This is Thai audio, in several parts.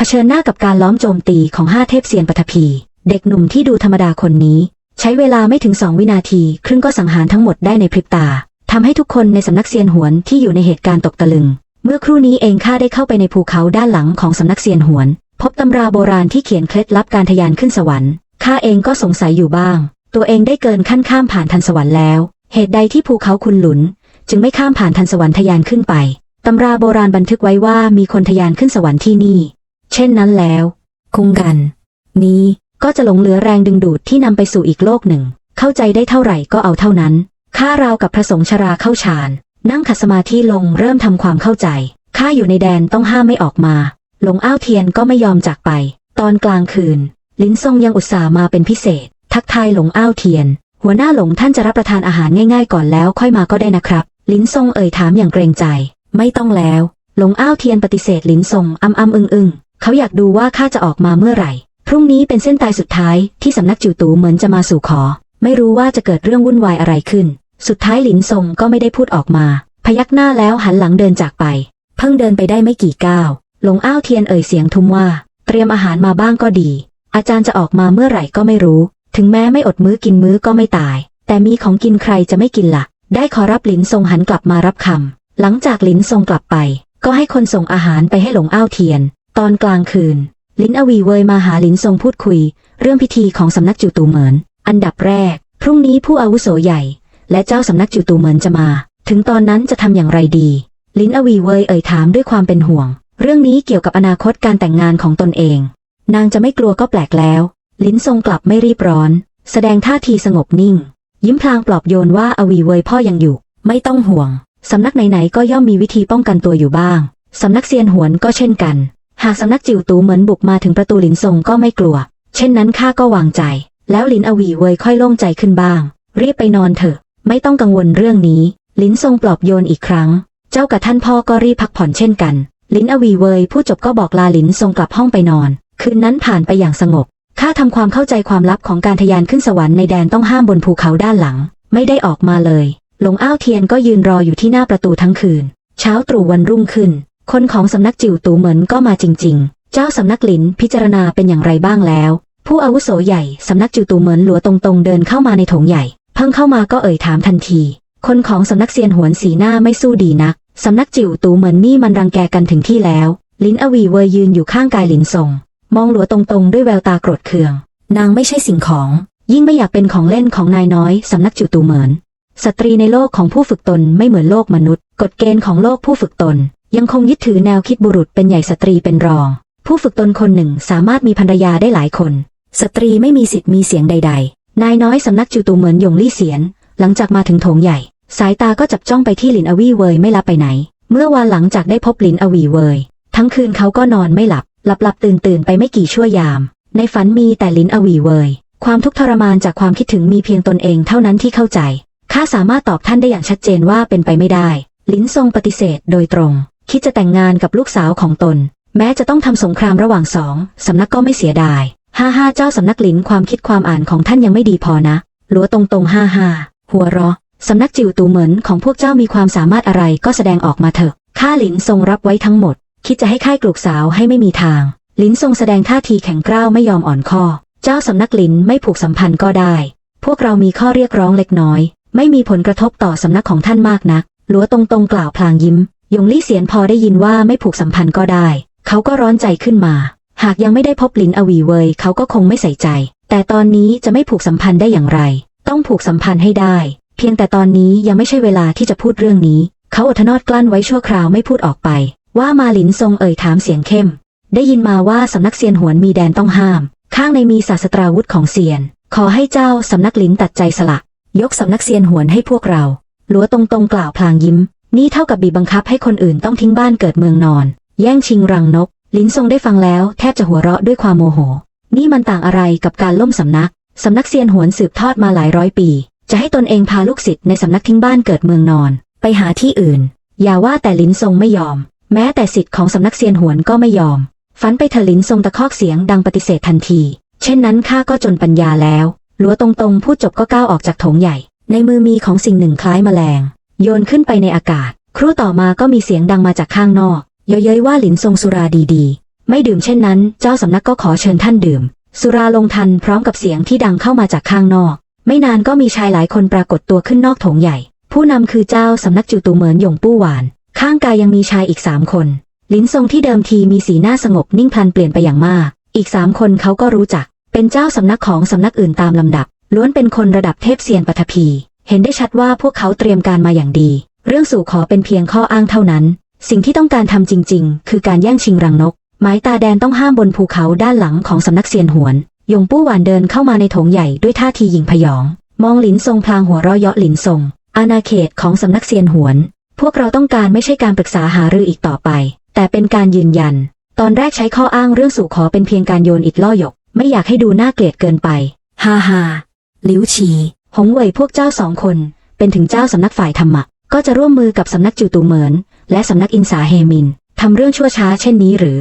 เผชิญหน้ากับการล้อมโจมตีของห้าเทพเซียนปฐพี เด็กหนุ่มที่ดูธรรมดาคนนี้ ใช้เวลาไม่ถึงสองวินาที ครึ่งก็สังหารทั้งหมดได้ในพริบตาทำให้ทุกคนในสำนักเซียนหวนที่อยู่ในเหตุการณ์ตกตะลึง เมื่อครู่นี้เองข้าได้เข้าไปในภูเขาด้านหลังของสำนักเซียนหวน พบตำราโบราณที่เขียนเคล็ดลับการทะยานขึ้นสวรรค์ข้าเองก็สงสัยอยู่บ้าง ตัวเองได้เกินขั้นข้ามผ่านทันสวรรค์แล้ว เหตุใดที่ภูเขาคุณหลุน จึงไม่ข้ามผ่านทันสวรรค์ทะยานขึ้นไปตำราโบราณบันทึกไว้ว่ามีคนทะยานขึ้นสวรรค์ที่นี่ เช่นนั้นแล้ว คุงกัน นี้ก็จะหลงเหลือแรงดึงดูดที่นำไปสู่อีกโลกหนึ่ง เข้าใจได้เท่าไหร่ก็เอาเท่านั้น ข้าราวกับพระสงฆ์ชราเข้าฌาน นั่งขัดสมาธิลงเริ่มทำความเข้าใจ ข้าอยู่ในแดนต้องห้ามไม่ออกมา หลงอ้าวเทียนก็ไม่ยอมจากไป ตอนกลางคืน ลิ้นทรงยังอุตส่าห์มาเป็นพิเศษ ทักทายหลงอ้าวเทียน หัวหน้าหลงท่านจะรับประทานอาหารง่าย ๆ ก่อนแล้วค่อยมาก็ได้นะครับ ลิ้นทรงเอ่ยถามอย่างเกรงใจ ไม่ต้องแล้ว หลงอ้าวเทียนปฏิเสธลิ้นทรงอ้ำอ้ำอึ้งอึ้ง เขาอยากดูว่าข้าจะออกมาเมื่อไหร่ พรุ่งนี้เป็นเส้นตายสุดท้ายที่สำนักจิวตูเหมือนจะมาสู่ขอ ไม่รู้ว่าจะเกิดเรื่องวุ่นวายอะไรขึ้น สุดท้ายหลินทรงก็ไม่ได้พูดออกมา พยักหน้าแล้วหันหลังเดินจากไป เพิ่งเดินไปได้ไม่กี่ก้าวหลงอ้าวเทียนเอ่ยเสียงทุ้มว่า เตรียมอาหารมาบ้างก็ดี อาจารย์จะออกมาเมื่อไหร่ก็ไม่รู้ ถึงแม้ไม่อดมื้อกินมื้อก็ไม่ตาย แต่มีของกินใครจะไม่กินละ่ะ ได้ขอรับหลินทรงหันกลับมารับคำหลังจากหลินทรงกลับไป ก็ให้คนส่งอาหารไปให้หลงอ้าวเทียน ตอนกลางคืน ลินอวีเวยมาหาลินทรงพูดคุย เรื่องพิธีของสำนักจิวตูเหมิน อันดับแรก พรุ่งนี้ผู้อาวุโสใหญ่ และเจ้าสำนักจิวตูเหมินจะมา ถึงตอนนั้นจะทำอย่างไรดี ลินอวีเวยเอ่ยถามด้วยความเป็นห่วง เรื่องนี้เกี่ยวกับอนาคตการแต่งงานของตนเอง นางจะไม่กลัวก็แปลกแล้ว ลิ้นทรงกลับไม่รีบร้อน แสดงท่าทีสงบนิ่ง ยิ้มพลางปลอบโยนว่าอวีเวยพ่อยังอยู่ ไม่ต้องห่วงสำนักไหนๆก็ย่อมมีวิธีป้องกันตัวอยู่บ้าง สำนักเซียนหวนก็เช่นกัน หากสำนักจิวตูเหมือนบุกมาถึงประตูหลินทรงก็ไม่กลัว เช่นนั้นข้าก็วางใจ แล้วลินอวีเวยค่อยโล่งใจขึ้นบ้าง รีบไปนอนเถอะ ไม่ต้องกังวลเรื่องนี้ลินทรงปลอบโยนอีกครั้ง เจ้ากับท่านพ่อก็รีบพักผ่อนเช่นกัน ลินอวีเวยผู้จบก็บอกลาลินทรงกลับห้องไปนอน คืนนั้นผ่านไปอย่างสงบ ข้าทำความเข้าใจความลับของการทะยานขึ้นสวรรค์ในแดนต้องห้ามบนภูเขาด้านหลัง ไม่ได้ออกมาเลย หลงอ้าวเทียนก็ยืนรออยู่ที่หน้าประตูทั้งคืน เช้าตรู่วันรุ่งขึ้น คนของสำนักจิวตูเหมินก็มาจริง ๆ เจ้าสำนักหลินพิจารณาเป็นอย่างไรบ้างแล้ว ผู้อาวุโสใหญ่สำนักจิวตูเหมินหลัวตรงๆ เดินเข้ามาในโถงใหญ่ เพิ่งเข้ามาก็เอ่ยถามทันที คนของสำนักเซียนหวนสีหน้าไม่สู้ดีนักสำนักจิวตูเหมินนี่มันรังแกกันถึงที่แล้ว ลินอวีเวยยืนอยู่ข้างกายหลินทรง มองหลัวตรงๆ ด้วยแววตาโกรธเคือง นางไม่ใช่สิ่งของ ยิ่งไม่อยากเป็นของเล่นของนายน้อยสำนักจิวตูเหมินสตรีในโลกของผู้ฝึกตนไม่เหมือนโลกมนุษย์ กฎเกณฑ์ของโลกผู้ฝึกตน ยังคงยึดถือแนวคิดบุรุษเป็นใหญ่สตรีเป็นรอง ผู้ฝึกตนคนหนึ่งสามารถมีภรรยาได้หลายคน สตรีไม่มีสิทธิ์มีเสียงใด ๆ นายน้อยสำนักจิวตูเหมือนหยงลี่เสียน หลังจากมาถึงโถงใหญ่ สายตาก็จับจ้องไปที่หลินอวีเวยไม่ลับไปไหน เมื่อวานหลังจากได้พบหลินอวีเวยทั้งคืนเขาก็นอนไม่หลับ หลับหลับตื่นตื่นไปไม่กี่ชั่วยาม ในฝันมีแต่ลินอวีเวยความทุกข์ทรมานจากความคิดถึงมีเพียงตนเองเท่านั้นที่เข้าใจข้าสามารถตอบท่านได้อย่างชัดเจนว่าเป็นไปไม่ได้ ลิ้นทรงปฏิเสธโดยตรง คิดจะแต่งงานกับลูกสาวของตน แม้จะต้องทำสงครามระหว่างสองสำนักก็ไม่เสียดายห้าห้าเจ้าสำนักหลินความคิดความอ่านของท่านยังไม่ดีพอนะ หลัวตรงตรงห้าห้าหัวเราะสำนักจิวตูเหมือนของพวกเจ้ามีความสามารถอะไรก็แสดงออกมาเถอะข้าหลินทรงรับไว้ทั้งหมด คิดจะให้ค่ายกลูกสาวให้ไม่มีทางหลินทรงแสดงท่าทีแข็งกร้าวไม่ยอมอ่อนข้อ เจ้าสำนักหลินไม่ผูกสัมพันธ์ก็ได้ พวกเรามีข้อเรียกร้องเล็กน้อย ไม่มีผลกระทบต่อสำนักของท่านมากนักหลัวตรงตรงกล่าวพลางยิ้ม ยงลี่เสียนพอได้ยินว่าไม่ผูกสัมพันธ์ก็ได้ เขาก็ร้อนใจขึ้นมา หากยังไม่ได้พบลินอวีเวยเขาก็คงไม่ใส่ใจ แต่ตอนนี้จะไม่ผูกสัมพันธ์ได้อย่างไร ต้องผูกสัมพันธ์ให้ได้ เพียงแต่ตอนนี้ยังไม่ใช่เวลาที่จะพูดเรื่องนี้ เขาอดทนอดกลั้นไว้ชั่วคราวไม่พูดออกไป ว่ามาหลินทรงเอ่ยถามเสียงเข้ม ได้ยินมาว่าสำนักเซียนหวนมีแดนต้องห้าม ข้างในมีศาสตราวุธของเซียน ขอให้เจ้าสำนักลินตัดใจสละ ยกสำนักเซียนหวนให้พวกเรา หลัวตรงตรงๆกล่าวพลางยิ้ม นี่เท่ากับบีบบังคับให้คนอื่นต้องทิ้งบ้านเกิดเมืองนอน แย่งชิงรังนก ลินทรงได้ฟังแล้วแทบจะหัวเราะด้วยความโมโห นี่มันต่างอะไรกับการล่มสำนัก สำนักเซียนหวนสืบทอดมาหลายร้อยปี จะให้ตนเองพาลูกศิษย์ในสำนักทิ้งบ้านเกิดเมืองนอน ไปหาที่อื่น อย่าว่าแต่ลินทรงไม่ยอม แม้แต่สิทธิ์ของสำนักเซียนหวนก็ไม่ยอมฝันไปเถลินทรงตะคอกเสียงดังปฏิเสธทันที เช่นนั้นข้าก็จนปัญญาแล้วหลัวตรงๆพูดจบก็ก้าวออกจากโถงใหญ่ ในมือมีของสิ่งหนึ่งคล้ายแมลง โยนขึ้นไปในอากาศ ครู่ต่อมาก็มีเสียงดังมาจากข้างนอก เย้ยๆว่าหลินทรงสุราดีๆ ไม่ดื่มเช่นนั้น เจ้าสำนักก็ขอเชิญท่านดื่ม สุราลงทันพร้อมกับเสียงที่ดังเข้ามาจากข้างนอก ไม่นานก็มีชายหลายคนปรากฏตัวขึ้นนอกโถงใหญ่ ผู้นำคือเจ้าสำนักจูตูเหมินหยงปู้หวาน ข้างกายยังมีชายอีกสามคนลินซงที่เดิมทีมีสีหน้าสงบนิ่งพลันเปลี่ยนไปอย่างมาก อีกสามคนเขาก็รู้จัก เป็นเจ้าสำนักของสำนักอื่นตามลำดับ ล้วนเป็นคนระดับเทพเซียนปฐพี เห็นได้ชัดว่าพวกเขาเตรียมการมาอย่างดี เรื่องสู่ขอเป็นเพียงข้ออ้างเท่านั้น สิ่งที่ต้องการทำจริง ๆ คือการแย่งชิงรังนกหมายตาแดนต้องห้ามบนภูเขาด้านหลังของสำนักเซียนหวน ยงปู้หวานเดินเข้ามาในโถงใหญ่ด้วยท่าทีหยิ่งพยอง มองหลินทรงพลางหัวเราะเยาะหลินทรง อาณาเขตของสำนักเซียนหวน พวกเราต้องการไม่ใช่การปรึกษาหารืออีกต่อไป แต่เป็นการยืนยัน ตอนแรกใช้ข้ออ้างเรื่องสู่ขอเป็นเพียงการโยนอิดล่อหยก ไม่อยากให้ดูน่าเกลียดเกินไป ฮ่าฮ่าหลิวฉี หงเหวยพวกเจ้าสองคน เป็นถึงเจ้าสำนักฝ่ายธรรมะ ก็จะร่วมมือกับสำนักจูตูเหมิน และสำนักอินสาเฮมินทำเรื่องชั่วช้าเช่นนี้หรือ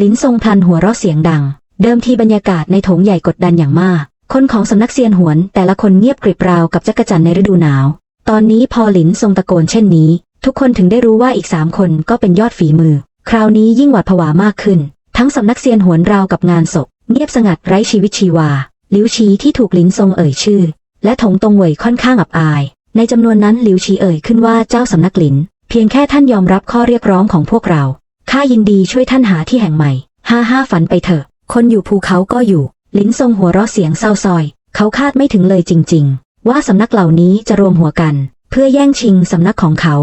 ลิ้นทรงพลันหัวเราะเสียงดัง เดิมทีบรรยากาศในโถงใหญ่กดดันอย่างมาก คนของสำนักเซียนหวน แต่ละคนเงียบกริบราวกับจักรจันในฤดูหนาว ตอนนี้พอหลินทรงตะโกนเช่นนี้ ทุกคนถึงได้รู้ว่าอีกสามคนก็เป็นยอดฝีมือ คราวนี้ยิ่งหวาดผวามากขึ้น ทั้งสำนักเซียนหวนราวกับงานศพ เงียบสงัดไร้ชีวิตชีวา ลิ้วชี้ที่ถูกหลินทรงเอ่ยชื่อ และถงตงเหวยค่อนข้างอับอาย ในจำนวนนั้นหลิวชีเอ่ยขึ้นว่าเจ้าสำนักหลิน เพียงแค่ท่านยอมรับข้อเรียกร้องของพวกเราข้ายินดีช่วยท่านหาที่แห่งใหม่ ห้าห้าฝันไปเถอะ คนอยู่ภูเขาก็อยู่ ลินทรงหัวเราะเสียงเศร้าซอย เขาคาดไม่ถึงเลยจริง ๆ ว่าสำนักเหล่านี้จะรวมหัวกัน เพื่อแย่งชิงสำนักของเขา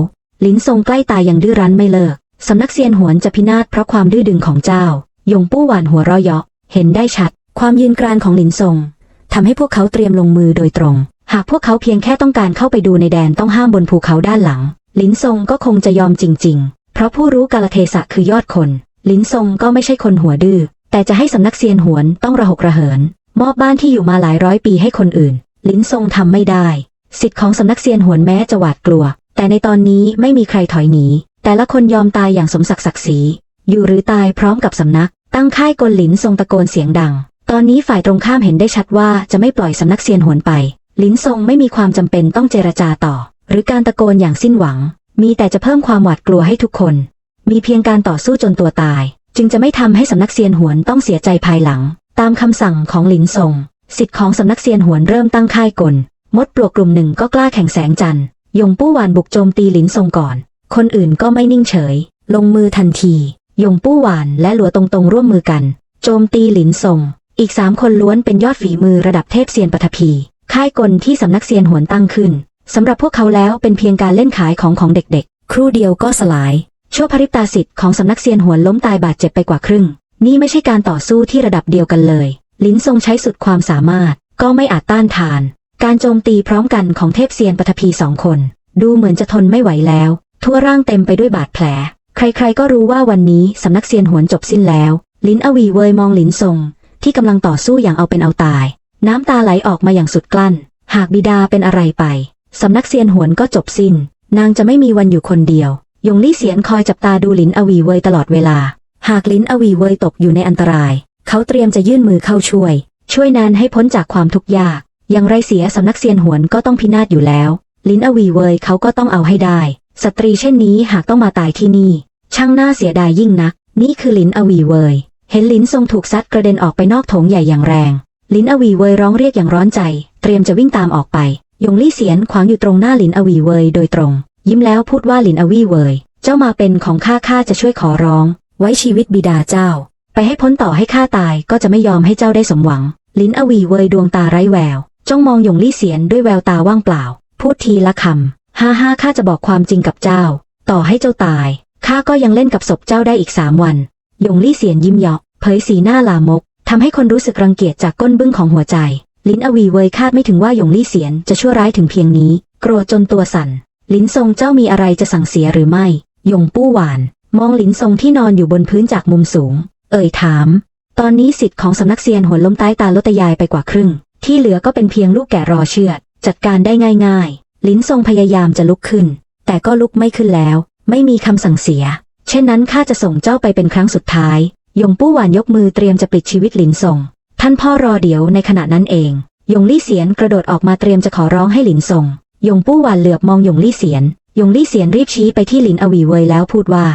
ลินทรงใกล้ตายยังดื้อรั้นไม่เลิก สำนักเซียนหวนจะพินาศเพราะความดื้อดึงของเจ้า ยงปู้หวานหัวเราะเยาะ เห็นได้ชัด ความยืนกรานของหลินทรง ทำให้พวกเขาเตรียมลงมือโดยตรง หากพวกเขาเพียงแค่ต้องการเข้าไปดูในแดนต้องห้ามบนภูเขาด้านหลัง ลินซงก็คงจะยอมจริง ๆ เพราะผู้รู้กาลเทศะคือยอดคน ลินซงก็ไม่ใช่คนหัวดื้อ แต่จะให้สำนักเซียนหวนต้องระหกระเหิน มอบบ้านที่อยู่มาหลายร้อยปีให้คนอื่น ลินซงทำไม่ได้ สิทธิ์ของสำนักเซียนหวนแม้จะหวาดกลัว แต่ในตอนนี้ไม่มีใครถอยหนี แต่ละคนยอมตายอย่างสมศักดิ์ศักดิ์ศรี อยู่หรือตายพร้อมกับสำนัก ตั้งค่ายกลหลินทรงตะโกนเสียงดัง ตอนนี้ฝ่ายตรงข้ามเห็นได้ชัดว่าจะไม่ปล่อยสำนักเซียนหวนไป ลินทรงไม่มีความจำเป็นต้องเจรจาต่อ หรือการตะโกนอย่างสิ้นหวัง มีแต่จะเพิ่มความหวาดกลัวให้ทุกคน มีเพียงการต่อสู้จนตัวตาย จึงจะไม่ทำให้สำนักเซียนหวนต้องเสียใจภายหลัง ตามคำสั่งของลินทรงสิทธิ์ของสำนักเซียนหวนเริ่มตั้งค่ายกล มดปลวกกลุ่มหนึ่งก็กล้าแข่งแสงจันทร์ยงปู้หวานบุกโจมตีลินทรงก่อน คนอื่นก็ไม่นิ่งเฉย ลงมือทันที ยงปู้หวานและหลัวตรงตรงร่วมมือกัน โจมตีหลินทรง อีกสามคนล้วนเป็นยอดฝีมือระดับเทพเซียนปฐพี ค่ายกลที่สำนักเซียนหวนตั้งขึ้นสำหรับพวกเขาแล้วเป็นเพียงการเล่นขายของของเด็กๆ ครู่เดียวก็สลาย ชั่วพริบตาสิทธิ์ของสำนักเซียนหวนล้มตายบาดเจ็บไปกว่าครึ่ง นี่ไม่ใช่การต่อสู้ที่ระดับเดียวกันเลย ลิ้นทรงใช้สุดความสามารถ ก็ไม่อาจต้านทาน การโจมตีพร้อมกันของเทพเซียนปฐพีสองคน ดูเหมือนจะทนไม่ไหวแล้ว ทั่วร่างเต็มไปด้วยบาดแผล ใครๆก็รู้ว่าวันนี้สำนักเซียนหวนจบสิ้นแล้ว ลิ้นอวีเวยมองลิ้นทรง ที่กำลังต่อสู้อย่างเอาเป็นเอาตาย น้ำตาไหลออกมาอย่างสุดกลั้น หากบิดาเป็นอะไรไปสำนักเซียนหวนก็จบสิ้น นางจะไม่มีวันอยู่คนเดียวยงลี่เสียนคอยจับตาดูลินอวีเวยตลอดเวลา หากลินอวีเวยตกอยู่ในอันตราย เขาเตรียมจะยื่นมือเข้าช่วย ช่วยนานให้พ้นจากความทุกข์ยาก อย่างไรเสียสำนักเซียนหวนก็ต้องพินาศอยู่แล้ว ลินอวีเวยเขาก็ต้องเอาให้ได้ สตรีเช่นนี้หากต้องมาตายที่นี่ ช่างน่าเสียดายยิ่งนัก นี่คือลินอวีเวย เห็นลินทรงถูกซัดกระเด็นออกไปนอกโถงใหญ่อย่างแรง ลินอวีเวยร้องเรียกอย่างร้อนใจ เตรียมจะวิ่งตามออกไป ยงลี่เสียนขวางอยู่ตรงหน้าลินอวีเวยโดยตรง ยิ้มแล้วพูดว่าลินอวีเวยเจ้ามาเป็นของข้าข้าจะช่วยขอร้อง ไว้ชีวิตบิดาเจ้า ไปให้พ้นต่อให้ข้าตายก็จะไม่ยอมให้เจ้าได้สมหวัง ลินอวีเวยดวงตาไร้แวว จ้องมองยงลี่เสียนด้วยแววตาว่างเปล่า พูดทีละคำห้าห้าข้าจะบอกความจริงกับเจ้า ต่อให้เจ้าตายข้าก็ยังเล่นกับศพเจ้าได้อีกสามวัน ยงลี่เสียนยิ้มเยาะเผยสีหน้าลามกทำให้คนรู้สึกรังเกียจจากก้นบึ้งของหัวใจ ลิ้นอวีเวยคาดไม่ถึงว่าหยงลี่เสียนจะชั่วร้ายถึงเพียงนี้ โกรธจนตัวสั่น ลิ้นทรงเจ้ามีอะไรจะสั่งเสียหรือไม่หยงปู้หวาน มองลิ้นทรงที่นอนอยู่บนพื้นจากมุมสูง เอ่ยถาม ตอนนี้สิทธิ์ของสำนักเซียนหัวล้มใต้ตาลดตยายไปกว่าครึ่ง ที่เหลือก็เป็นเพียงลูกแกะรอเชือด จัดการได้ง่าย ๆ ลิ้นทรงพยายามจะลุกขึ้น แต่ก็ลุกไม่ขึ้นแล้ว ไม่มีคำสั่งเสีย เช่นนั้นข้าจะส่งเจ้าไปเป็นครั้งสุดท้าย ยงปู้หวานยกมือเตรียมจะปลิดชีวิตหลินซงท่านพ่อรอเดี๋ยวในขณะนั้นเอง ยงลี่เสียนกระโดดออกมาเตรียมจะขอร้องให้หลินซงยงปู้หวานเหลือบมองยงลี่เสียน ยงลี่เสียนรีบชี้ไปที่หลินอวีเวยแล้วพูดว่า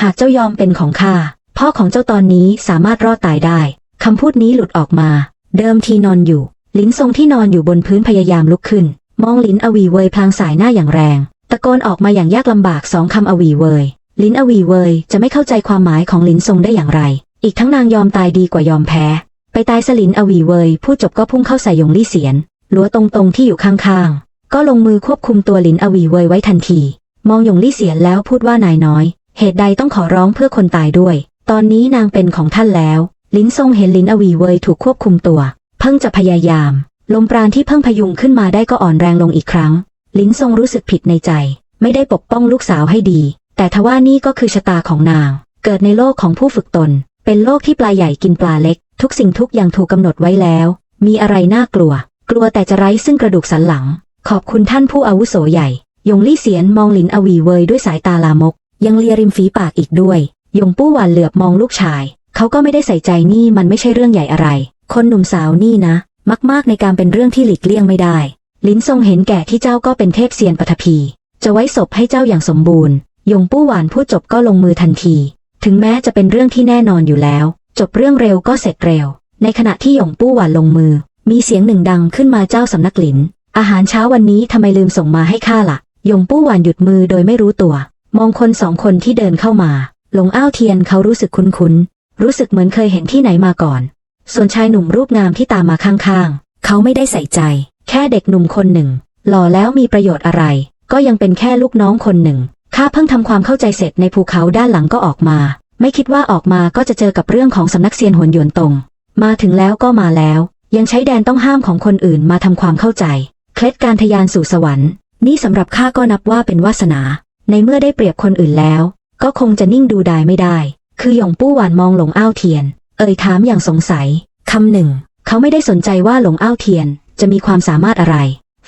หากเจ้ายอมเป็นของข้า พ่อของเจ้าตอนนี้สามารถรอดตายได้ คำพูดนี้หลุดออกมา เดิมทีนอนอยู่ หลินทรงที่นอนอยู่บนพื้นพยายามลุกขึ้น มองหลินอวีเวยพลางสายหน้าอย่างแรง ตะโกนออกมาอย่างยากลำบากสองคำอวีเวย ลินอวีเวยจะไม่เข้าใจความหมายของลินทรงได้อย่างไร อีกทั้งนางยอมตายดีกว่ายอมแพ้ ไปตายสลินอวีเวยพูดจบก็พุ่งเข้าใส่ยงลี่เสียนหลัวตรงๆที่อยู่ข้างๆ ก็ลงมือควบคุมตัวลินอวีเวยไว้ทันที มองยงลี่เสียนแล้วพูดว่านายน้อย เหตุใดต้องขอร้องเพื่อคนตายด้วย ตอนนี้นางเป็นของท่านแล้ว ลินทรงเห็นลินอวีเวยถูกควบคุมตัว เพิ่งจะพยายาม ลมปราณที่เพิ่งพยุงขึ้นมาได้ก็อ่อนแรงลงอีกครั้ง ลินทรงรู้สึกผิดในใจ ไม่ได้ปกป้องลูกสาวให้ดี แต่ทว่านี่ก็คือชะตาของนาง เกิดในโลกของผู้ฝึกตน เป็นโลกที่ปลาใหญ่กินปลาเล็ก ทุกสิ่งทุกอย่างถูกกำหนดไว้แล้ว มีอะไรน่ากลัว กลัวแต่จะไร้ซึ่งกระดูกสันหลัง ขอบคุณท่านผู้อาวุโสใหญ่ ยงลี่เสียนมองหลินอวีเวยด้วยสายตาลามก ยังเลียริมฝีปากอีกด้วย ยงปู้หวานเหลือบมองลูกชาย เขาก็ไม่ได้ใส่ใจนี่มันไม่ใช่เรื่องใหญ่อะไร คนหนุ่มสาวนี่นะ มากๆในการเป็นเรื่องที่หลีกเลี่ยงไม่ได้ ลินทรงเห็นแก่ที่เจ้าก็เป็นเทพเซียนปฐพีจะไว้ศพให้เจ้าอย่างสมบูรณ์ ยงปู้หวานพูดจบก็ลงมือทันที ถึงแม้จะเป็นเรื่องที่แน่นอนอยู่แล้ว จบเรื่องเร็วก็เสร็จเร็ว ในขณะที่หยงปู้หวานลงมือ มีเสียงหนึ่งดังขึ้นมาเจ้าสำนักหลิน อาหารเช้าวันนี้ทำไมลืมส่งมาให้ข้าละ่ะหยงปู้หวานหยุดมือโดยไม่รู้ตัว มองคนสองคนที่เดินเข้ามา หลงอ้าวเทียนเขารู้สึกคุ้นๆ รู้สึกเหมือนเคยเห็นที่ไหนมาก่อน ส่วนชายหนุ่มรูปงามที่ตามมาข้างๆ เขาไม่ได้ใส่ใจ แค่เด็กหนุ่มคนหนึ่ง หล่อแล้วมีประโยชน์อะไร ก็ยังเป็นแค่ลูกน้องคนหนึ่ง ข้าเพิ่งทำความเข้าใจเสร็จในภูเขาด้านหลังก็ออกมา ไม่คิดว่าออกมาก็จะเจอกับเรื่องของสำนักเซียนหวนหยวนตง มาถึงแล้วก็มาแล้ว ยังใช้แดนต้องห้ามของคนอื่นมาทำความเข้าใจ เคล็ดการทะยานสู่สวรรค์ นี่สำหรับข้าก็นับว่าเป็นวาสนา ในเมื่อได้เปรียบคนอื่นแล้ว ก็คงจะนิ่งดูดายไม่ได้ คือหยงปู้หวานมองหลงอ้าวเทียน เอ่ยถามอย่างสงสัยคำหนึ่ง เขาไม่ได้สนใจว่าหลงอ้าวเทียน จะมีความสามารถอะไร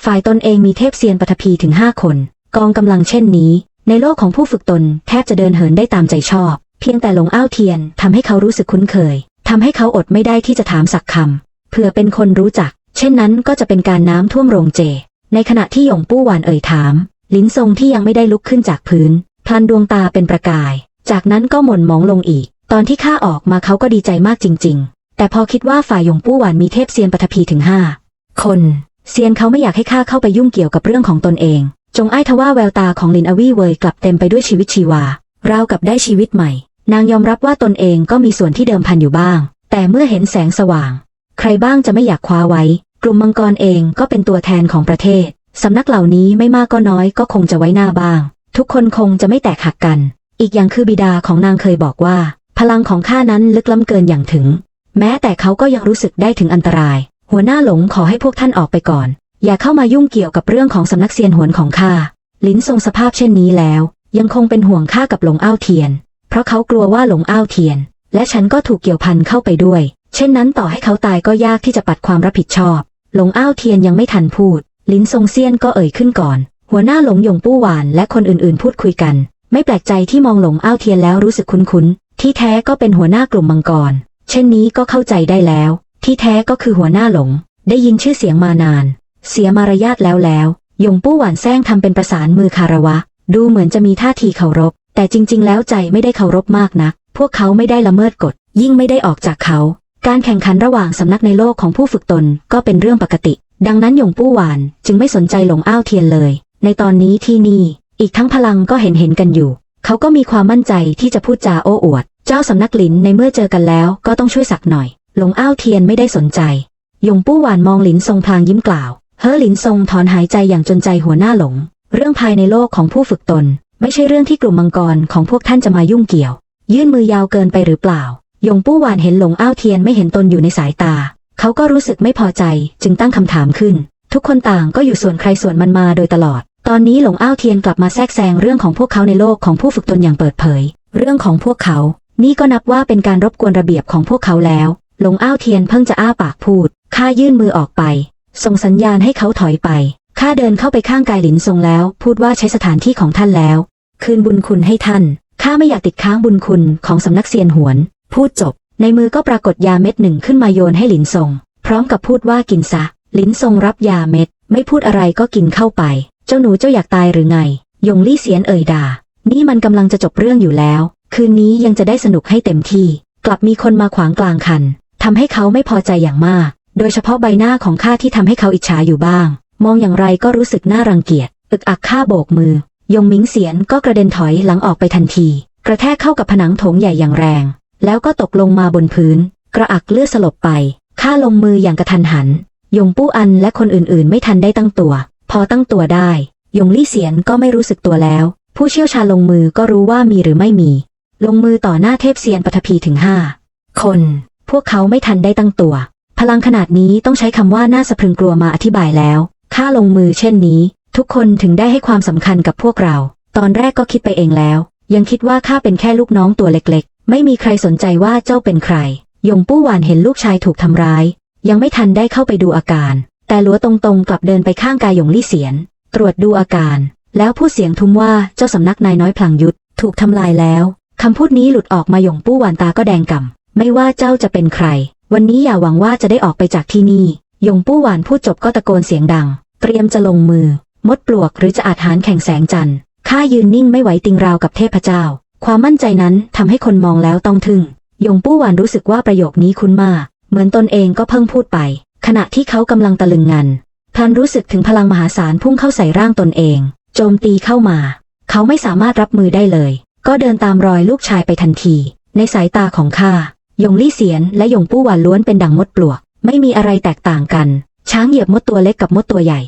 ฝ่ายตนเองมีเทพเซียนปฐพีถึงห้าคน กองกำลังเช่นนี้ ในโลกของผู้ฝึกตนแทบจะเดินเหินได้ตามใจชอบ เพียงแต่หลงอ้าวเทียนทำให้เขารู้สึกคุ้นเคยทำให้เขาอดไม่ได้ที่จะถามสักคำเผื่อเป็นคนรู้จัก เช่นนั้นก็จะเป็นการน้ำท่วมโรงเจ ในขณะที่หยงปู้หวานเอ่ยถาม ลิ้นทรงที่ยังไม่ได้ลุกขึ้นจากพื้นพลันดวงตาเป็นประกาย จากนั้นก็หม่นมองลงอีก ตอนที่ข้าออกมาเขาก็ดีใจมากจริง ๆ แต่พอคิดว่าฝ่ายหยงปู้หวานมีเทพเซียนปฐพีถึงห้าคนเซียนเขาไม่อยากให้ข้าเข้าไปยุ่งเกี่ยวกับเรื่องของตนเอง จงไอ้ทว่าแววตาของลินอวีเวยกลับเต็มไปด้วยชีวิตชีวา ราวกับได้ชีวิตใหม่ นางยอมรับว่าตนเองก็มีส่วนที่เดิมพันอยู่บ้าง แต่เมื่อเห็นแสงสว่าง ใครบ้างจะไม่อยากคว้าไว้ กลุ่มมังกรเองก็เป็นตัวแทนของประเทศ สำนักเหล่านี้ไม่มากก็น้อยก็คงจะไว้หน้าบ้าง ทุกคนคงจะไม่แตกหักกัน อีกอย่างคือบิดาของนางเคยบอกว่า พลังของข้านั้นลึกล้ำเกินอย่างถึง แม้แต่เขาก็ยังรู้สึกได้ถึงอันตราย หัวหน้าหลงขอให้พวกท่านออกไปก่อน อย่าเข้ามายุ่งเกี่ยวกับเรื่องของสำนักเซียนหวนของข้า ลิ้นทรงสภาพเช่นนี้แล้ว ยังคงเป็นห่วงข้ากับหลงอ้าวเทียน เพราะเขากลัวว่าหลงอ้าวเทียน และฉันก็ถูกเกี่ยวพันเข้าไปด้วย เช่นนั้นต่อให้เขาตายก็ยากที่จะปัดความรับผิดชอบ หลงอ้าวเทียนยังไม่ทันพูด ลิ้นทรงเซียนก็เอ่ยขึ้นก่อน หัวหน้าหลงหยงปู้หวานและคนอื่นๆ พูดคุยกัน ไม่แปลกใจที่มองหลงอ้าวเทียนแล้วรู้สึกคุ้นๆ ที่แท้ก็เป็นหัวหน้ากลุ่มมังกร เช่นนี้ก็เข้าใจได้แล้ว ที่แท้ก็คือหัวหน้าหลง ได้ยินชื่อเสียงมานาน เสียมารยาทแล้วแล้วหยงปู้หวานแซงทำเป็นประสานมือคาระวะ ดูเหมือนจะมีท่าทีเคารพ แต่จริง ๆ แล้วใจไม่ได้เคารพมากนัก พวกเขาไม่ได้ละเมิดกฎ ยิ่งไม่ได้ออกจากเขา การแข่งขันระหว่างสำนักในโลกของผู้ฝึกตนก็เป็นเรื่องปกติ ดังนั้นหยงปู้หวานจึงไม่สนใจหลงอ้าวเทียนเลย ในตอนนี้ที่นี่ อีกทั้งพลังก็เห็นเห็นกันอยู่ เขาก็มีความมั่นใจที่จะพูดจาโอ้อวด เจ้าสำนักหลินในเมื่อเจอกันแล้วก็ต้องช่วยสักหน่อย หลงอ้าวเทียนไม่ได้สนใจหยงปู้หวานมองหลินทรงพลางยิ้มกล่าว เฮอหลินทรงถอนหายใจอย่างจนใจหัวหน้าหลง เรื่องภายในโลกของผู้ฝึกตน ไม่ใช่เรื่องที่กลุ่มมังกรของพวกท่านจะมายุ่งเกี่ยว ยื่นมือยาวเกินไปหรือเปล่า ยงปู้หวานเห็นหลงอ้าวเทียนไม่เห็นตนอยู่ในสายตา เขาก็รู้สึกไม่พอใจจึงตั้งคำถามขึ้น ทุกคนต่างก็อยู่ส่วนใครส่วนมันมาโดยตลอด ตอนนี้หลงอ้าวเทียนกลับมาแทรกแซงเรื่องของพวกเขาในโลกของผู้ฝึกตนอย่างเปิดเผย เรื่องของพวกเขา นี่ก็นับว่าเป็นการรบกวนระเบียบของพวกเขาแล้ว หลงอ้าวเทียนเพิ่งจะอ้าปากพูดข้ายื่นมือออกไป ส่งสัญญาณให้เขาถอยไป ข้าเดินเข้าไปข้างกายหลินทรงแล้ว พูดว่าใช้สถานที่ของท่านแล้ว คืนบุญคุณให้ท่าน ข้าไม่อยากติดค้างบุญคุณของสำนักเซียนหวน พูดจบ ในมือก็ปรากฏยาเม็ดหนึ่งขึ้นมาโยนให้หลินทรง พร้อมกับพูดว่ากินซะ หลินทรงรับยาเม็ด ไม่พูดอะไรก็กินเข้าไป เจ้าหนูเจ้าอยากตายหรือไง ยงลี่เสียนเอ่ยด่า นี่มันกำลังจะจบเรื่องอยู่แล้ว คืนนี้ยังจะได้สนุกให้เต็มที่ กลับมีคนมาขวางกลางคันทำให้เขาไม่พอใจอย่างมาก โดยเฉพาะใบหน้าของข้าที่ทำให้เขาอิจฉาอยู่บ้าง มองอย่างไรก็รู้สึกน่ารังเกียจ อึกอักข้าโบกมือ ยงมิงเสียนก็กระเด็นถอยหลังออกไปทันที กระแทกเข้ากับผนังโถงใหญ่อย่างแรง แล้วก็ตกลงมาบนพื้น กระอักเลือดสลบไป ข้าลงมืออย่างกระทันหัน ยงปู้อันและคนอื่นๆ ไม่ทันได้ตั้งตัว พอตั้งตัวได้ ยงลี่เสียนก็ไม่รู้สึกตัวแล้ว ผู้เชี่ยวชาญลงมือก็รู้ว่ามีหรือไม่มี ลงมือต่อหน้าเทพเซียนปฐพีถึงห้าคน พวกเขาไม่ทันได้ตั้งตัว ลังขนาดนี้ต้องใช้คำว่าน่าสะพรึงกลัวมาอธิบายแล้ว ข้าลงมือเช่นนี้ ทุกคนถึงได้ให้ความสำคัญกับพวกเรา ตอนแรกก็คิดไปเองแล้ว ยังคิดว่าข้าเป็นแค่ลูกน้องตัวเล็กๆ ไม่มีใครสนใจว่าเจ้าเป็นใคร ยงปู้หวานเห็นลูกชายถูกทำร้าย ยังไม่ทันได้เข้าไปดูอาการ แต่หลัวตรงๆกลับเดินไปข้างกายหยงลี่เสียน ตรวจดูอาการ แล้วพูดเสียงทุ้มว่าเจ้าสำนักนายน้อยพลังยุทธถูกทำลายแล้วคำพูดนี้หลุดออกมาหยงปู้หวานตาก็แดงก่ำไม่ว่าเจ้าจะเป็นใคร วันนี้อย่าหวังว่าจะได้ออกไปจากที่นี่ ยงปู้หวานพูดจบก็ตะโกนเสียงดัง เตรียมจะลงมือ มดปลวกหรือจะอาจหารแข่งแสงจันทร์ ข้ายืนนิ่งไม่ไหวติงราวกับเทพเจ้า ความมั่นใจนั้นทำให้คนมองแล้วต้องทึ่ง ยงปู้หวานรู้สึกว่าประโยคนี้คุ้นมาก เหมือนตนเองก็เพิ่งพูดไป ขณะที่เขากำลังตะลึงงันพลันรู้สึกถึงพลังมหาศาลพุ่งเข้าใส่ร่างตนเอง โจมตีเข้ามา เขาไม่สามารถรับมือได้เลย ก็เดินตามรอยลูกชายไปทันที ในสายตาของข้า ยงลี่เสียนและยงปู้หวานล้วนเป็นดังมดปลวก ไม่มีอะไรแตกต่างกัน ช้างเหยียบมดตัวเล็กกับมดตัวใหญ่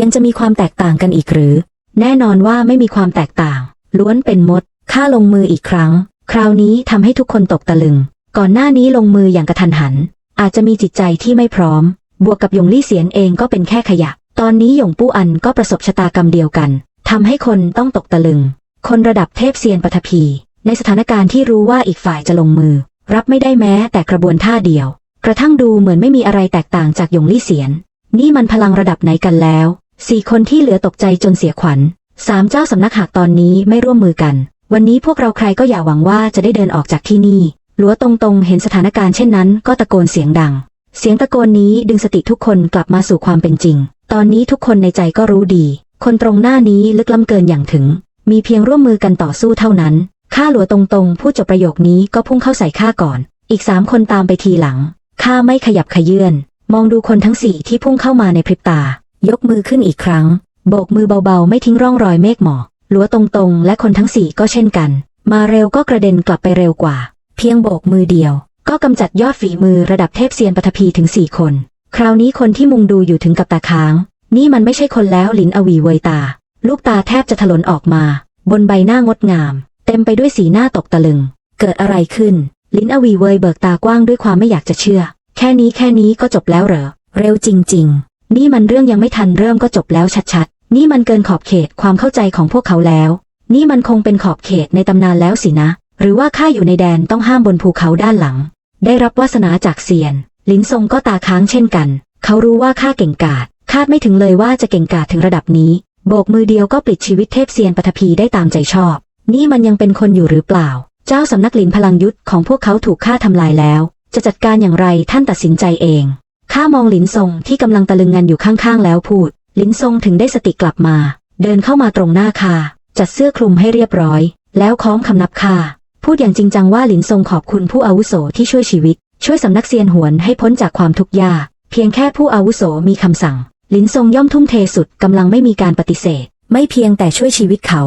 ยังจะมีความแตกต่างกันอีกหรือ แน่นอนว่าไม่มีความแตกต่าง ล้วนเป็นมดข้าลงมืออีกครั้ง คราวนี้ทำให้ทุกคนตกตะลึง ก่อนหน้านี้ลงมืออย่างกระทันหัน อาจจะมีจิตใจที่ไม่พร้อม บวกกับหยงลี่เสียนเองก็เป็นแค่ขยะ ตอนนี้หยงปู้อันก็ประสบชะตากรรมเดียวกันทำให้คนต้องตกตะลึง คนระดับเทพเซียนปฐพีในสถานการณ์ที่รู้ว่าอีกฝ่ายจะลงมือ รับไม่ได้แม้แต่กระบวนท่าเดียว กระทั่งดูเหมือนไม่มีอะไรแตกต่างจากหยงลี่เสียน นี่มันพลังระดับไหนกันแล้วสี่คนที่เหลือตกใจจนเสียขวัญสามเจ้าสำนักหากตอนนี้ไม่ร่วมมือกัน วันนี้พวกเราใครก็อย่าหวังว่าจะได้เดินออกจากที่นี่หลัวตรงๆ เห็นสถานการณ์เช่นนั้น ก็ตะโกนเสียงดัง เสียงตะโกนนี้ดึงสติทุกคนกลับมาสู่ความเป็นจริง ตอนนี้ทุกคนในใจก็รู้ดี คนตรงหน้านี้ลึกล้ำเกินอย่างถึง มีเพียงร่วมมือกันต่อสู้เท่านั้น ข้าหลัวตรงๆ พูดจบประโยคนี้ก็พุ่งเข้าใส่ข้าก่อน อีกสามคนตามไปทีหลัง ข้าไม่ขยับขยื่น มองดูคนทั้งสี่ที่พุ่งเข้ามาในพริบตา ยกมือขึ้นอีกครั้ง โบกมือเบาๆ ไม่ทิ้งร่องรอยเมฆหมอกหลัวตรงๆ และคนทั้งสี่ก็เช่นกัน มาเร็วก็กระเด็นกลับไปเร็วกว่า เพียงโบกมือเดียว ก็กำจัดยอดฝีมือระดับเทพเซียนปฐพีถึงสี่คน คราวนี้คนที่มุงดูอยู่ถึงกับตาค้าง นี่มันไม่ใช่คนแล้วหลินอวีเวยตา ลูกตาแทบจะถลนออกมา บนใบหน้างดงาม เต็มไปด้วยสีหน้าตกตะลึง เกิดอะไรขึ้น ลินอวีเวยเบิกตากว้างด้วยความไม่อยากจะเชื่อ แค่นี้แค่นี้ก็จบแล้วเหรอ เร็วจริง ๆ นี่มันเรื่องยังไม่ทันเริ่มก็จบแล้วชัดๆ นี่มันเกินขอบเขตความเข้าใจของพวกเขาแล้ว นี่มันคงเป็นขอบเขตในตำนานแล้วสินะ หรือว่าข้าอยู่ในแดนต้องห้ามบนภูเขาด้านหลัง ได้รับวาสนาจากเซียน ลินซงก็ตาค้างเช่นกัน เขารู้ว่าข้าเก่งกาจคาดไม่ถึงเลยว่าจะเก่งกาจถึงระดับนี้ โบกมือเดียวก็ปลิดชีวิตเทพเซียนปฐพีได้ตามใจชอบ นี่มันยังเป็นคนอยู่หรือเปล่า เจ้าสำนักลินพลังยุทธของพวกเขาถูกฆ่าทำลายแล้ว จะจัดการอย่างไรท่านตัดสินใจเอง ข้ามองหลินซงที่กำลังตะลึงงันอยู่ข้างๆ แล้วพูด หลินซงถึงได้สติกลับมา เดินเข้ามาตรงหน้าคาจัดเสื้อคลุมให้เรียบร้อย แล้วคล้องคำนับคาพูดอย่างจริงจังว่าหลินซงขอบคุณผู้อาวุโสที่ช่วยชีวิต ช่วยสำนักเซียนหวนให้พ้นจากความทุกข์ยาก เพียงแค่ผู้อาวุโสมีคำสั่ง หลินซงย่อมทุ่มเทสุดกำลังไม่มีการปฏิเสธ ไม่เพียงแต่ช่วยชีวิตเขา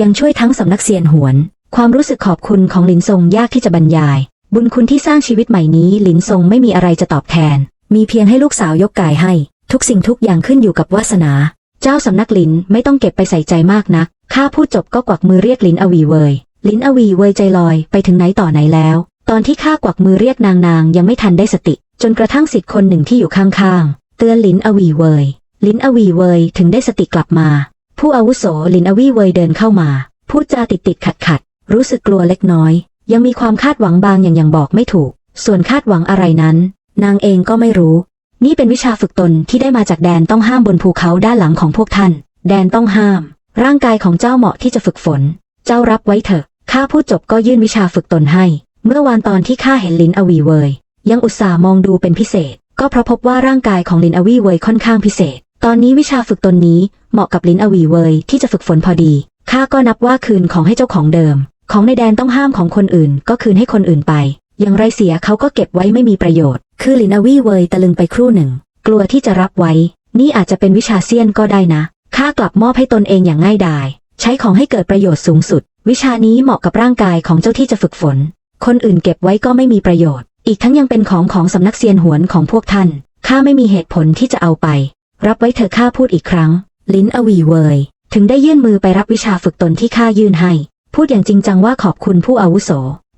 ยังช่วยทั้งสำนักเซียนหวน ความรู้สึกขอบคุณของหลินซงยากที่จะบรรยาย บุญคุณที่สร้างชีวิตใหม่นี้หลินซงไม่มีอะไรจะตอบแทน มีเพียงให้ลูกสาวยกกายให้ ทุกสิ่งทุกอย่างขึ้นอยู่กับวาสนา เจ้าสำนักหลินไม่ต้องเก็บไปใส่ใจมากนักข้าพูดจบก็กวักมือเรียกหลินอวีเวยหลินอวีเวยใจลอยไปถึงไหนต่อไหนแล้ว ตอนที่ข้ากวักมือเรียกนางนางยังไม่ทันได้สติ จนกระทั่งสิทธิ์คนหนึ่งที่อยู่ข้างๆเตือนหลินอวีเวยหลินอวีเวยถึงได้สติกลับมา ผู้อาวุโสลินอวีเวยเดินเข้ามา พูดจาติดติดขัดขัด รู้สึกกลัวเล็กน้อย ยังมีความคาดหวังบางอย่างยังบอกไม่ถูก ส่วนคาดหวังอะไรนั้น นางเองก็ไม่รู้ นี่เป็นวิชาฝึกตนที่ได้มาจากแดนต้องห้ามบนภูเขาด้านหลังของพวกท่าน แดนต้องห้าม ร่างกายของเจ้าเหมาะที่จะฝึกฝน เจ้ารับไว้เถอะ ข้าพูดจบก็ยื่นวิชาฝึกตนให้ เมื่อวานตอนที่ข้าเห็นลินอวีเวย ยังอุตส่าห์มองดูเป็นพิเศษ ก็เพราะพบว่าร่างกายของลินอวีเวยค่อนข้างพิเศษ ตอนนี้วิชาฝึกตนนี้ เหมาะกับลินอวีเวยที่จะฝึกฝนพอดีข้าก็นับว่าคืนของให้เจ้าของเดิม ของในแดนต้องห้ามของคนอื่น ก็คืนให้คนอื่นไป อย่างไรเสียเขาก็เก็บไว้ไม่มีประโยชน์ คือลินอวีเวยตะลึงไปครู่หนึ่ง กลัวที่จะรับไว้ นี่อาจจะเป็นวิชาเซียนก็ได้นะข้ากลับมอบให้ตนเองอย่างง่ายดาย ใช้ของให้เกิดประโยชน์สูงสุด วิชานี้เหมาะกับร่างกายของเจ้าที่จะฝึกฝน คนอื่นเก็บไว้ก็ไม่มีประโยชน์ อีกทั้งยังเป็นของของสำนักเซียนหวนของพวกท่านข้าไม่มีเหตุผลที่จะเอาไป รับไว้เถอะข้าพูดอีกครั้ง ลิ้นอวีเวย ถึงได้ยื่นมือไปรับวิชาฝึกตนที่ข้ายื่นให้ พูดอย่างจริงจังว่าขอบคุณผู้อาวุโส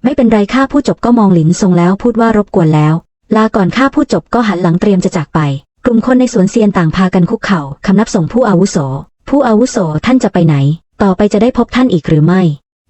ไม่เป็นไรข้าพูดจบก็มองหลินทรงแล้วพูดว่ารบกวนแล้ว ลาก่อนข้าพูดจบก็หันหลังเตรียมจะจากไป กลุ่มคนในสวนเซียนต่างพากันคุกเข่าคำนับส่งผู้อาวุโส ผู้อาวุโสท่านจะไปไหน ต่อไปจะได้พบท่านอีกหรือไม่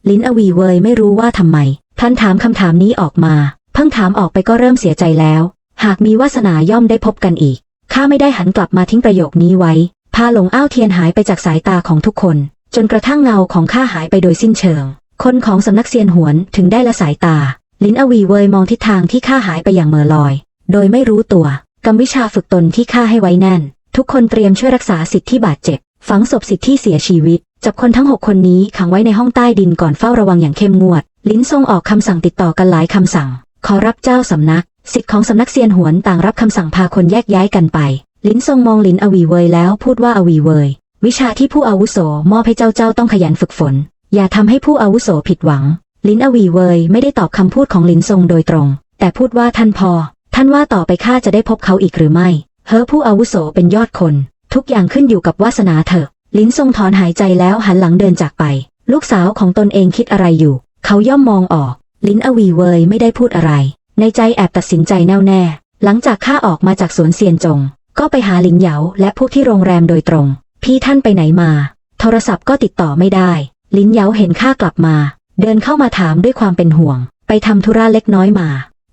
ลิ้นอวีเวยไม่รู้ว่าทำไม ท่านถามคำถามนี้ออกมา เพิ่งถามออกไปก็เริ่มเสียใจแล้ว หากมีวาสนาย่อมได้พบกันอีกข้าไม่ได้หันกลับมาทิ้งประโยคนี้ไว้ พาหลงอ้าวเทียนหายไปจากสายตาของทุกคน จนกระทั่งเงาของข้าหายไปโดยสิ้นเชิง คนของสำนักเซียนหวนถึงได้ละสายตา ลิ้นอวีเวยมองทิศทางที่ข้าหายไปอย่างเม่อลอย โดยไม่รู้ตัวกำวิชาฝึกตนที่ข้าให้ไว้แน่น ทุกคนเตรียมช่วยรักษาสิทธิ์ที่บาดเจ็บ ฝังศพสิทธิ์ที่เสียชีวิต จับคนทั้งหกคนนี้ขังไว้ในห้องใต้ดินก่อนเฝ้าระวังอย่างเข้มงวด ลิ้นทรงออกคำสั่งติดต่อกันหลายคำสั่ง ขอรับเจ้าสำนัก สิทธิ์ของสำนักเซียนหวนต่างรับคำสั่งพาคนแยกย้ายกันไป ลินทรงมองลินอวีเวยแล้วพูดว่าอวีเวย วิชาที่ผู้อาวุโสมอบให้เจ้าเจ้าต้องขยันฝึกฝน อย่าทำให้ผู้อาวุโสผิดหวัง ลินอวีเวยไม่ได้ตอบคำพูดของลินทรงโดยตรง แต่พูดว่าท่านพอ ท่านว่าต่อไปข้าจะได้พบเขาอีกหรือไม่ เฮ้อผู้อาวุโสเป็นยอดคน ทุกอย่างขึ้นอยู่กับวาสนาเถอะ ลินทรงถอนหายใจแล้วหันหลังเดินจากไป ลูกสาวของตนเองคิดอะไรอยู่ เขาย่อมมองออก ลินอวีเวยไม่ได้พูดอะไร ในใจแอบตัดสินใจแน่วแน่ หลังจากข้าออกมาจากสวนเซียนจง ก็ไปหาหลินเหยาและพวกที่โรงแรมโดยตรง พี่ท่านไปไหนมา โทรศัพท์ก็ติดต่อไม่ได้ ลินเหยาเห็นข้ากลับมา เดินเข้ามาถามด้วยความเป็นห่วง ไปทำธุระเล็กน้อยมา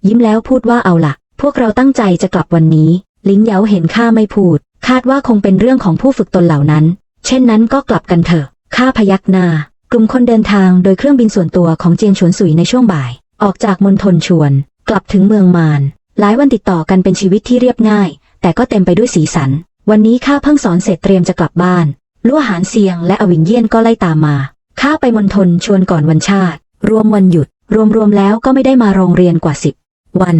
ยิ้มแล้วพูดว่าเอาล่ะพวกเราตั้งใจจะกลับวันนี้ ลินเหยาเห็นข้าไม่พูด คาดว่าคงเป็นเรื่องของผู้ฝึกตนเหล่านั้น เช่นนั้นก็กลับกันเถอะ ข้าพยักหน้า กลุ่มคนเดินทางโดยเครื่องบินส่วนตัวของเจียงฉวนสุยในช่วงบ่าย ออกจากมณฑลชวน กลับถึงเมืองมาน หลายวันติดต่อกันเป็นชีวิตที่เรียบง่าย แต่ก็เต็มไปด้วยสีสัน วันนี้ข้าเพิ่งสอนเสร็จเตรียมจะกลับบ้านลั่วหานเซียงและอวินเยี่ยนก็ไล่ตามมา ข้าไปมณฑลชวนก่อนวันชาติ รวมวันหยุด รวมๆแล้วก็ไม่ได้มาโรงเรียนกว่าสิบวัน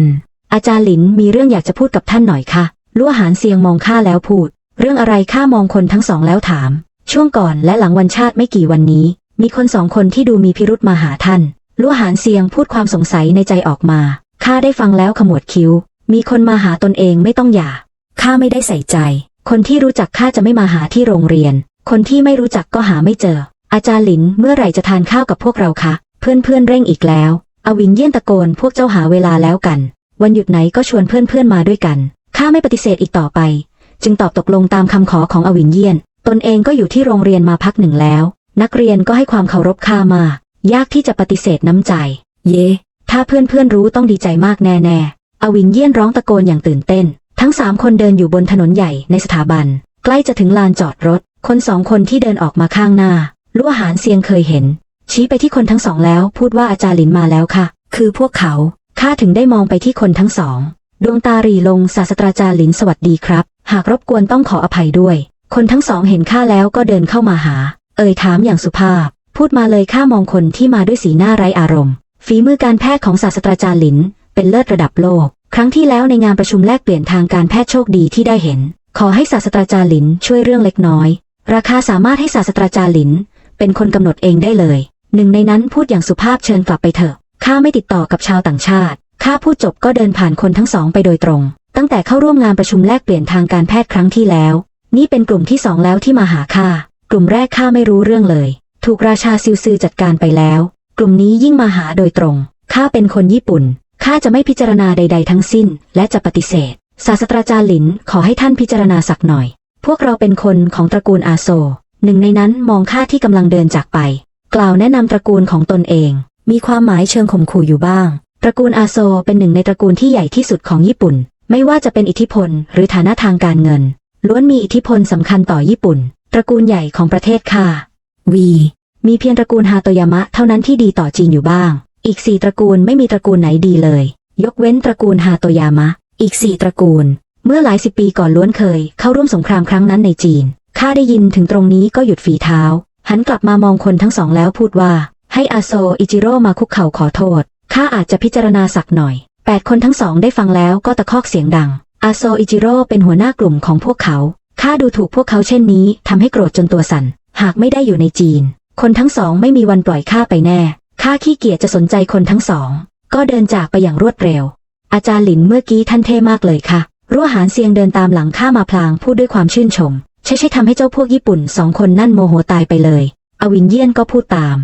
อาจารย์หลินมีเรื่องอยากจะพูดกับท่านหน่อยค่ะลั่วหานเซียงมองข้าแล้วพูด เรื่องอะไรข้ามองคนทั้งสองแล้วถาม ช่วงก่อนและหลังวันชาติไม่กี่วันนี้ มีคนสองคนที่ดูมีพิรุธมาหาท่านลั่วหานเซียงพูดความสงสัยในใจออกมา ข้าได้ฟังแล้วขมวดคิ้ว มีคนมาหาตนเองไม่ต้องหย่า ข้าไม่ได้ใส่ใจ คนที่รู้จักข้าจะไม่มาหาที่โรงเรียน คนที่ไม่รู้จักก็หาไม่เจอ อาจารย์หลินเมื่อไหร่จะทานข้าวกับพวกเราคะ เพื่อนเพื่อนเร่งอีกแล้ว อวินเยี่ยนตะโกนพวกเจ้าหาเวลาแล้วกัน วันหยุดไหนก็ชวนเพื่อนเพื่อนมาด้วยกัน ข้าไม่ปฏิเสธอีกต่อไป จึงตอบตกลงตามคำขอของอวินเยี่ยน ตนเองก็อยู่ที่โรงเรียนมาพักหนึ่งแล้ว นักเรียนก็ให้ความเคารพข้ามายากที่จะปฏิเสธน้ำใจ เย่ถ้าเพื่อนๆรู้ต้องดีใจมากแน่ๆอวินเยี่ยนร้องตะโกนอย่างตื่นเต้น ทั้งสามคนเดินอยู่บนถนนใหญ่ในสถาบัน ใกล้จะถึงลานจอดรถ คนสองคนที่เดินออกมาข้างหน้าลั่วหานเซียงเคยเห็น ชี้ไปที่คนทั้งสองแล้วพูดว่าอาจารย์หลินมาแล้วค่ะ คือพวกเขาข้าถึงได้มองไปที่คนทั้งสอง ดวงตาหรีลงศาสตราจารย์หลินสวัสดีครับ หากรบกวนต้องขออภัยด้วย คนทั้งสองเห็นข้าแล้วก็เดินเข้ามาหา เอ่ยถามอย่างสุภาพ พูดมาเลยข้ามองคนที่มาด้วยสีหน้าไร้อารมณ์ ฝีมือการแพทย์ของศาสตราจารย์หลินเป็นเลิศระดับโลก ครั้งที่แล้วในงานประชุมแลกเปลี่ยนทางการแพทย์โชคดีที่ได้เห็น ขอให้ศาสตราจารย์หลินช่วยเรื่องเล็กน้อย ราคาสามารถให้ศาสตราจารย์หลิน เป็นคนกำหนดเองได้เลย หนึ่งในนั้นพูดอย่างสุภาพเชิญกลับไปเถอะข้าไม่ติดต่อกับชาวต่างชาติข้าพูดจบก็เดินผ่านคนทั้งสองไปโดยตรง ตั้งแต่เข้าร่วมงานประชุมแลกเปลี่ยนทางการแพทย์ครั้งที่แล้ว นี่เป็นกลุ่มที่สองแล้วที่มาหาข้ากลุ่มแรกข้าไม่รู้เรื่องเลย ถูกราชาซิวซือจัดการไปแล้ว กลุ่มนี้ยิ่งมาหาโดยตรงข้าเป็นคนญี่ปุ่น ข้าจะไม่พิจารณาใด ๆ ทั้งสิ้น และจะปฏิเสธ ศาสตราจารย์หลินขอให้ท่านพิจารณาสักหน่อย พวกเราเป็นคนของตระกูลอาโซ หนึ่งในนั้นมองข้าที่กำลังเดินจากไป กล่าวแนะนำตระกูลของตนเอง มีความหมายเชิงข่มขู่อยู่บ้าง ตระกูลอาโซเป็นหนึ่งในตระกูลที่ใหญ่ที่สุดของญี่ปุ่น ไม่ว่าจะเป็นอิทธิพล หรือฐานะทางการเงิน ล้วนมีอิทธิพลสำคัญต่อญี่ปุ่น ตระกูลใหญ่ของประเทศค่ะวีมีเพียงตระกูลฮาโตยามะเท่านั้นที่ดีต่อจีนอยู่บ้าง อีกสี่ตระกูลไม่มีตระกูลไหนดีเลย ยกเว้นตระกูลฮาโตยามะ อีกสี่ตระกูล เมื่อหลายสิบปีก่อนล้วนเคย เข้าร่วมสงครามครั้งนั้นในจีนข้าได้ยินถึงตรงนี้ก็หยุดฝีเท้า หันกลับมามองคนทั้งสองแล้วพูดว่า ให้อาโซอิจิโร่มาคุกเข่าขอโทษข้าอาจจะพิจารณาสักหน่อยแปดคนทั้งสองได้ฟังแล้วก็ตะคอกเสียงดัง อาโซอิจิโร่เป็นหัวหน้ากลุ่มของพวกเขาข้าดูถูกพวกเขาเช่นนี้ทำให้โกรธจนตัวสั่นหากไม่ได้อยู่ในจีน คนทั้งสองไม่มีวันปล่อยข้าไปแน่ ข้าขี้เกียจจะสนใจคนทั้งสอง ก็เดินจากไปอย่างรวดเร็ว อาจารย์หลินเมื่อกี้ท่านเท่มากเลยค่ะ รั้วหานเซียงเดินตามหลังข้ามาพลางพูดด้วยความชื่นชม ใช่ใช่ทำให้เจ้าพวกญี่ปุ่นสองคนนั่นโมโหตายไปเลย อวินเยี่ยนก็พูดตาม